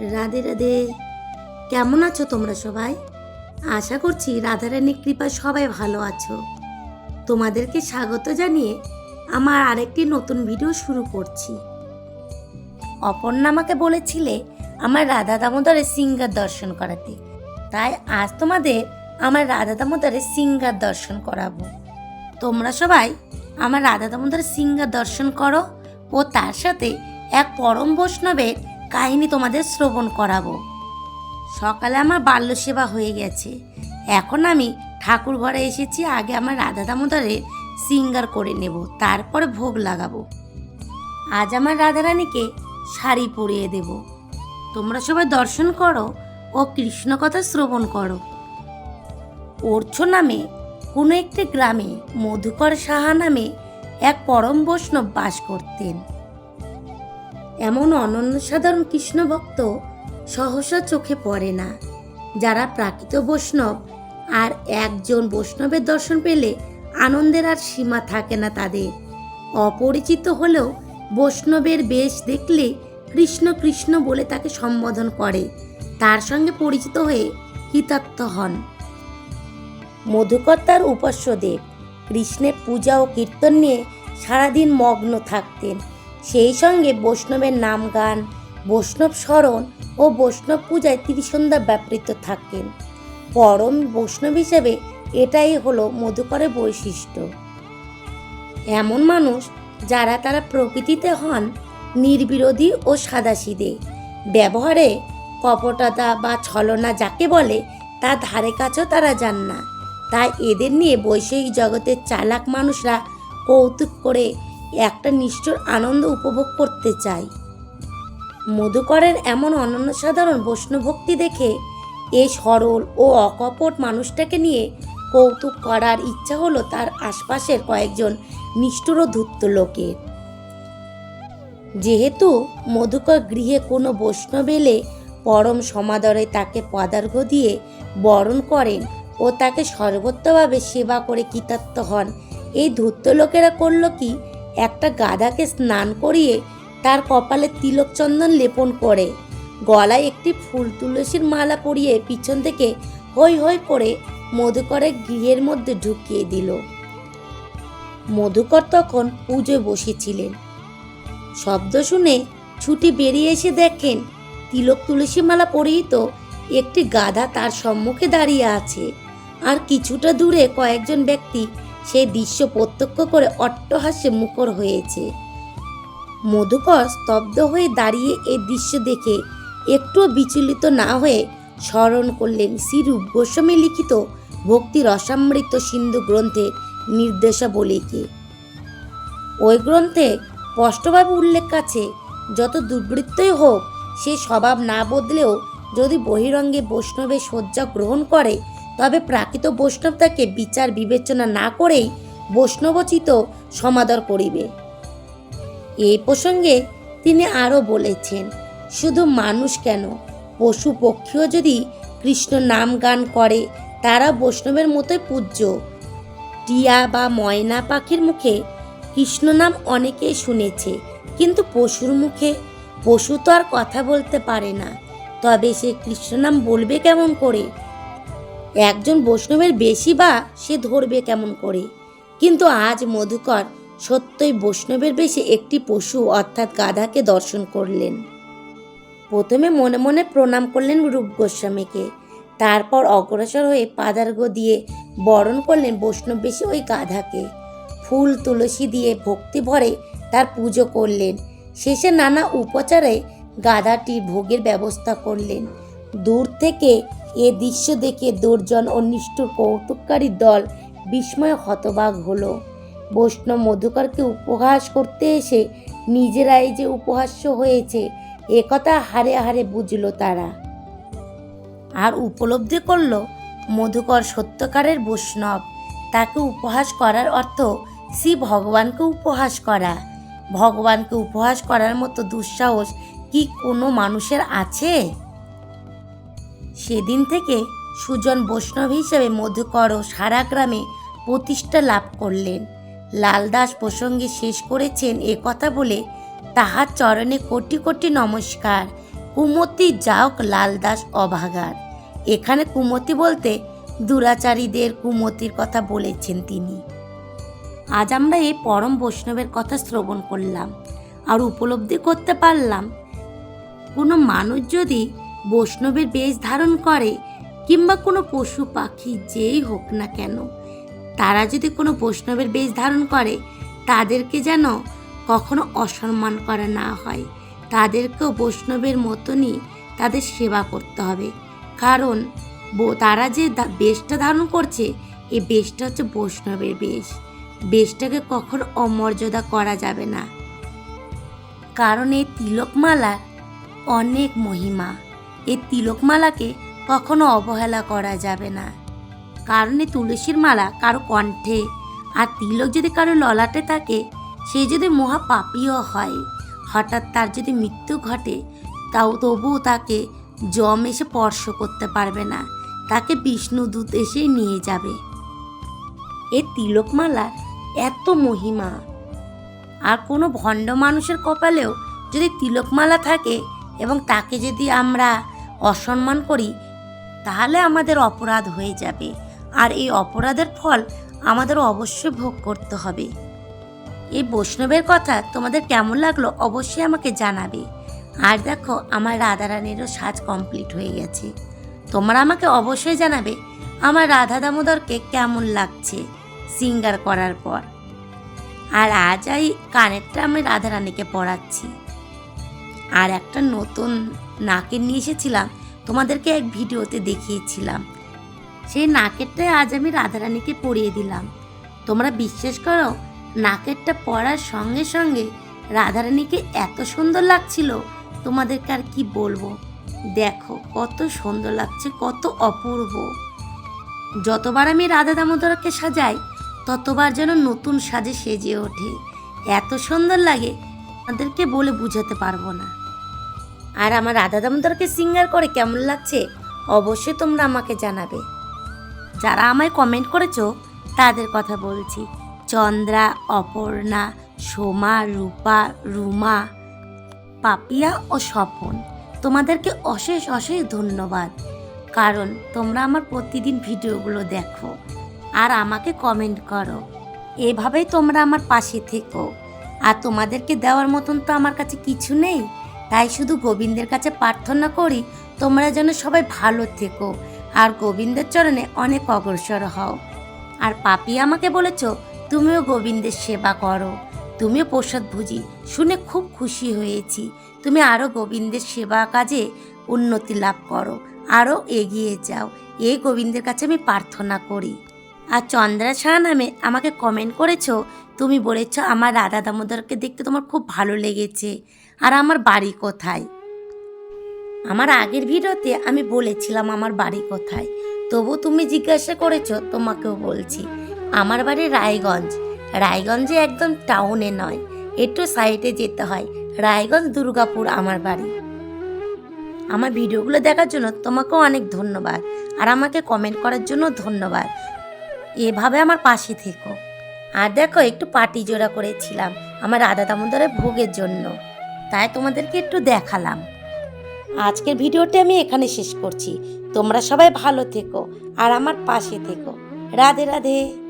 রাধে রাধে। কেমন আছো তোমরা সবাই? আশা করছি রাধারানীর কৃপা সবাই ভালো আছো। তোমাদেরকে স্বাগত জানিয়ে আমার আরেকটি নতুন ভিডিও শুরু করছি। অপর্ণা আমাকে বলেছিলে আমার রাধা দামোদরের সিঙ্গার দর্শন করাতে। তাই আজ তোমাদের আমার রাধা দামোদরের সিঙ্গার দর্শন করাবো। তোমরা সবাই আমার রাধা দামোদরের সিঙ্গার দর্শন করো ও তার সাথে এক পরম বৈষ্ণবের কাহিনী তোমাদের শ্রবণ করাবো। সকালে আমার বাল্য সেবা হয়ে গেছে। এখন আমি ঠাকুর ঘরে এসেছি, আগে আমার রাধা দামোদরের সিঙ্গার করে নেব, তারপরে ভোগ লাগাবো। আজ আমার রাধারানীকে শাড়ি পরিয়ে দেব। তোমরা সবাই দর্শন করো ও কৃষ্ণ কথা শ্রবণ করো। ওরছ নামে কোনো একটি গ্রামে মধুকর সাহা নামে এক পরম বৈষ্ণব বাস করতেন। এমন অনন্য সাধারণ কৃষ্ণ ভক্ত সহসা চোখে পড়ে না। যারা প্রাকৃত বৈষ্ণব আর একজন বৈষ্ণবের দর্শন পেলে আনন্দের আর সীমা থাকে না তাদের। অপরিচিত হলেও বৈষ্ণবের বেশ দেখলে কৃষ্ণ কৃষ্ণ বলে তাকে সম্বোধন করে। তার সঙ্গে পরিচিত হয়ে কৃতার্থ হন। মধুকর তার উপাস্য দেব কৃষ্ণের পূজা ও কীর্তন নিয়ে সারাদিন মগ্ন থাকতেন। সেই সঙ্গে বৈষ্ণবের নাম গান বৈষ্ণব স্মরণ ও বৈষ্ণব পূজায় ত্রিসন্ধ্যা ব্যাপৃত থাকেন। পরম বৈষ্ণব হিসেবে এটাই হলো মধুকরের বৈশিষ্ট্য। এমন মানুষ যারা তারা প্রকৃতিতে হন নির্বিরোধী ও সাদাসিদে। ব্যবহারে কপটতা বা ছলনা যাকে বলে তার ধারে কাছেও তারা যান না। তাই এদের নিয়ে বৈষয়িক জগতের চালাক মানুষরা কৌতুক করে একটা নিষ্ঠুর আনন্দ উপভোগ করতে চাই। মধুকরের এমন অনন্য সাধারণ বৈষ্ণভক্তি দেখে এই সরল ও অকপট মানুষটাকে নিয়ে কৌতুক করার ইচ্ছা হলো তার আশপাশের কয়েকজন নিষ্ঠুর ও ধূর্ত লোকের। যেহেতু মধুকর গৃহে কোনো বৈষ্ণব এলে পরম সমাদরে তাকে পদার্ঘ দিয়ে বরণ করেন ও তাকে সর্বত্রভাবে সেবা করে কৃতার্থ হন, এই ধূর্ত লোকেরা করল কি? একটা গাধাকে স্নান করিয়ে তার কপালে তিলক চন্দন লেপন করে। গলায় একটি ফুল তুলসীর মালা পরিয়ে পিছন থেকে হৈ হৈ করে মধুকরের গৃহের মধ্যে ঢুকিয়ে দিল। মধুকর তখন পুজোয় বসেছিলেন। শব্দ শুনে ছুটি বেরিয়ে এসে দেখেন তিলক তুলসী মালা পরিহিত একটি গাধা তার সম্মুখে দাঁড়িয়ে আছে। আর কিছুটা দূরে কয়েকজন ব্যক্তি সেই দৃশ্য প্রত্যক্ষ করে অট্টহাস্যে মুখর হয়েছে। মধুকর স্তব্ধ হয়ে দাঁড়িয়ে এই দৃশ্য দেখে একটুও বিচলিত না হয়ে স্মরণ করলেন শ্রীরূপ গোস্বামী লিখিত ভক্তি রসামৃত সিন্ধু গ্রন্থের নির্দেশাবলীকে। ওই গ্রন্থে স্পষ্টভাবে উল্লেখ আছে, যত দুর্বৃত্তই হোক, সে স্বভাব না বদলেও যদি বহিরঙ্গে বৈষ্ণবের শয্যা গ্রহণ করে তবে প্রাকৃত বৈষ্ণব তাকে বিচার বিবেচনা না করেই বৈষ্ণবচিত সমাদর করিবে। এই প্রসঙ্গে তিনি আরও বলেছেন, শুধু মানুষ কেন? পশু পক্ষীও যদি কৃষ্ণ নাম গান করে, তারা বৈষ্ণবের মতোই পূজ্য। টিয়া বা ময়না পাখির মুখে কৃষ্ণ নাম অনেকেই শুনেছে, কিন্তু পশুর মুখে পশু তো আর কথা বলতে পারে না। তবে সে কৃষ্ণ নাম বলবে কেমন করে? একজন বৈষ্ণবের বেশি বা সে ধরবে কেমন করে? কিন্তু আজ মধুকর সত্যই বৈষ্ণবের বেশে একটি পশু অর্থাৎ গাধাকে দর্শন করলেন। প্রথমে মনে মনে প্রণাম করলেন রূপ গোস্বামীকে। তারপর অগ্রসর হয়ে পাদার্ঘ দিয়ে বরণ করলেন বৈষ্ণব বেশি ওই গাধাকে। ফুল, তুলসী দিয়ে ভক্তি ভরে তার পুজো করলেন। শেষে নানা উপচারে গাধাটি ভোগের ব্যবস্থা করলেন। দূর থেকে এ দৃশ্য দেখে দুর্জন ও নিষ্ঠুর কৌতুককারী দল বিস্ময় হতবাক হলো। বৈষ্ণব মধুকরকে উপহাস করতে এসে নিজেরাই যে উপহাস্য হয়েছে একথা হারে হারে বুঝলো তারা। আর উপলব্ধি করল মধুকর সত্যকারের বৈষ্ণব। তাকে উপহাস করার অর্থ শ্রী ভগবানকে উপহাস করা। ভগবানকে উপহাস করার মতো দুঃসাহস কি কোনো মানুষের আছে? সেদিন থেকে সুজন বৈষ্ণব হিসেবে মধুকর ও সারা গ্রামে প্রতিষ্ঠা লাভ করলেন। লালদাস প্রসঙ্গে শেষ করেছেন এ কথা বলে তাহার চরণে কোটি কোটি নমস্কার। কুমতি যাওক লালদাস অভাগার। এখানে কুমতি বলতে দুরাচারীদের কুমতির কথা বলেছেন তিনি। আজ আমরা এই পরম বৈষ্ণবের কথা শ্রবণ করলাম। আর উপলব্ধি করতে পারলাম। কোনো মানুষ যদি বৈষ্ণবের বেশ ধারণ করে, কিংবা কোনো পশু পাখি যেই হোক না কেন, তারা যদি কোনো বৈষ্ণবের বেশ ধারণ করে, তাদেরকে যেন কখনো অসম্মান করা না হয়। তাদেরকেও বৈষ্ণবের মতনই তাদের সেবা করতে হবে। কারণ তারা যে বেশটা ধারণ করছে এই বেশটা হচ্ছে বৈষ্ণবের বেশ। বেশটাকে কখনো অমর্যাদা করা যাবে না। কারণ এই তিলকমালার অনেক মহিমা। এই তিলকমালাকে কখনো অবহেলা করা যাবে না। কারণ এই তুলসীর মালা কারও কণ্ঠে, আর তিলক যদি কারও ললাটে থাকে, সে যদি মহা পাপীও হয়, হঠাৎ তার যদি মৃত্যু ঘটে, তাও তবুও তাকে জম এসে স্পর্শ করতে পারবে না। তাকে বিষ্ণু দূত এসেই নিয়ে যাবে। এ তিলকমালার এত মহিমা। আর কোনো ভণ্ড মানুষের কপালেও যদি তিলকমালা থাকে এবং তাকে যদি আমরা অসম্মান করি, তাহলে আমাদের অপরাধ হয়ে যাবে। আর এই অপরাধের ফল আমাদের অবশ্যই ভোগ করতে হবে। এই বৈষ্ণবের কথা তোমাদের কেমন লাগল অবশ্যই আমাকে জানাবে। আর দেখো, আমার রাধারানীরও সাজ কমপ্লিট হয়ে গেছে। তোমরা আমাকে অবশ্যই জানাবে আমার রাধা দামোদরকে কেমন লাগছে সিঙ্গার করার পর। আর আজ এই কানেরটা আমি রাধারানীকে পড়াচ্ছি। আর একটা নতুন নাকের নিয়ে এসেছিলাম, তোমাদেরকে এক ভিডিওতে দেখিয়েছিলাম। সেই নাকেরটাই আজ আমি রাধারানীকে পরিয়ে দিলাম। তোমরা বিশ্বাস করো, নাকেরটা পরার সঙ্গে সঙ্গে রাধারানীকে এত সুন্দর লাগছিল, তোমাদেরকে আর কি বলব? দেখো, কত সুন্দর লাগছে, কত অপূর্ব। যতবার আমি রাধা দামোদরকে সাজাই, ততবার যেন নতুন সাজে সেজে ওঠে। এত সুন্দর লাগে তাদেরকে বলে বুঝাতে পারব না। আর আমার রাধা দামোদরকে সিঙ্গার করে কেমন লাগছে অবশ্যই তোমরা আমাকে জানাবে। যারা আমায় কমেন্ট করেছ, তাদের কথা বলছি। চন্দ্রা, অপর্ণা, সোমা, রূপা, রুমা, পাপিয়া ও স্বপন, তোমাদেরকে অশেষ অশেষ ধন্যবাদ। কারণ তোমরা আমার প্রতিদিন ভিডিওগুলো দেখো আর আমাকে কমেন্ট করো। এভাবেই তোমরা আমার পাশে থেকো। আর তোমাদেরকে দেওয়ার মতন তো আমার কাছে কিছু নেই। তাই শুধু গোবিন্দের কাছে প্রার্থনা করি তোমরা যেন সবাই ভালো থেকো। আর গোবিন্দের চরণে অনেক অগ্রসর হও। আর পাপি আমাকে বলেছ, তুমিও গোবিন্দের সেবা করো। তুমিও প্রসাদ ভুজি, শুনে খুব খুশি হয়েছি। তুমি আরও গোবিন্দের সেবা কাজে উন্নতি লাভ করো। আরও এগিয়ে যাও। এই গোবিন্দের কাছে আমি প্রার্থনা করি। আর চন্দ্রা শাহ নামে আমাকে কমেন্ট করেছ, তুমি বলেছ আমার রাধা দামোদরকে দেখতে তোমার খুব ভালো লেগেছে। আর আমার বাড়ি কোথায়? আমার আগের ভিডিওতে আমি বলেছিলাম আমার বাড়ি কোথায়। তবু তুমি জিজ্ঞাসা করেছ, তোমাকেও বলছি। আমার বাড়ি রায়গঞ্জ। রায়গঞ্জে একদম টাউনে নয়, একটু সাইডে যেতে হয়। রায়গঞ্জ দুর্গাপুর আমার বাড়ি। আমার ভিডিওগুলো দেখার জন্য তোমাকেও অনেক ধন্যবাদ। আর আমাকে কমেন্ট করার জন্য ধন্যবাদ। এভাবে আমার পাশে থেকো। আর দেখো, একটু পাটি জোড়া করেছিলাম আমার রাধা দামোদরের ভোগের জন্য। তাই তোমাদেরকে একটু দেখালাম। আজকের ভিডিওটি আমি এখানে শেষ করছি। তোমরা সবাই ভালো থেকো আর আমার পাশে থেকো। রাধে রাধে।